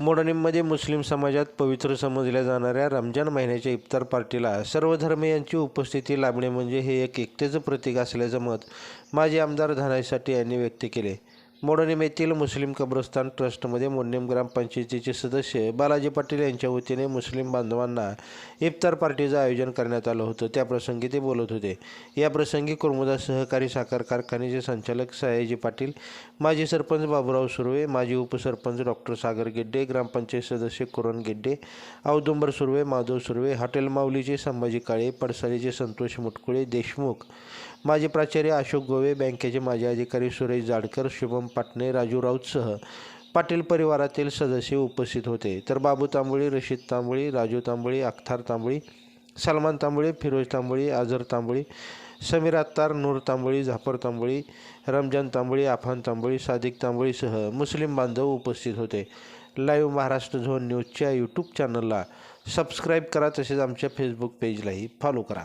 मोडणीमध्ये मुस्लिम समाजात पवित्र समजल्या जाणाऱ्या रमजान महिन्याच्या इफ्तार पार्टीला सर्व धर्मीयांची उपस्थिती लाभणे म्हणजे हे एक एकतेचं प्रतीक असल्याचं मत माजी आमदार धनाईसाठी यांनी व्यक्त केले. मोडणीम येथील मुस्लिम कब्रस्तान ट्रस्टमध्ये मोडणीम ग्रामपंचायतीचे सदस्य बालाजी पाटील यांच्या वतीने मुस्लिम बांधवांना इफ्तार पार्टीचं आयोजन करण्यात आलं होतं. त्याप्रसंगी ते बोलत होते. याप्रसंगी कुर्मुदा सहकारी साखर कारखान्याचे संचालक सयाजी पाटील माजी सरपंच बाबुराव सुर्वे माजी उपसरपंच डॉक्टर सागर गिड्डे ग्रामपंचायत सदस्य कुरण गिड्डे औदुंबर सुर्वे माधव सुर्वे हॉटेल माऊलीचे संभाजी काळे पडसालीचे संतोष मुटकुळे देशमुख माजी प्राचार्य अशोक गोवे बँकेचे माजी अधिकारी सुरेश जाडकर शुभम पाटणे राजू राऊतसह पाटील परिवारातील सदस्य उपस्थित होते. तर बाबू तांबोळी रशीद तांबोळी राजू तांबोळी अख्तार तांबोळी सलमान तांबोळी फिरोज तांबोळी आझर तांबोळी समीर अत्तार नूर तांबोळी झाफर तांबोळी रमजान तांबोळी आफान तांबोळी सादिक तांबोळीसह मुस्लिम बांधव उपस्थित होते. लाईव्ह महाराष्ट्र झोन न्यूजच्या यूट्यूब चॅनलला सबस्क्राईब करा तसेच आमच्या फेसबुक पेजलाही फॉलो करा.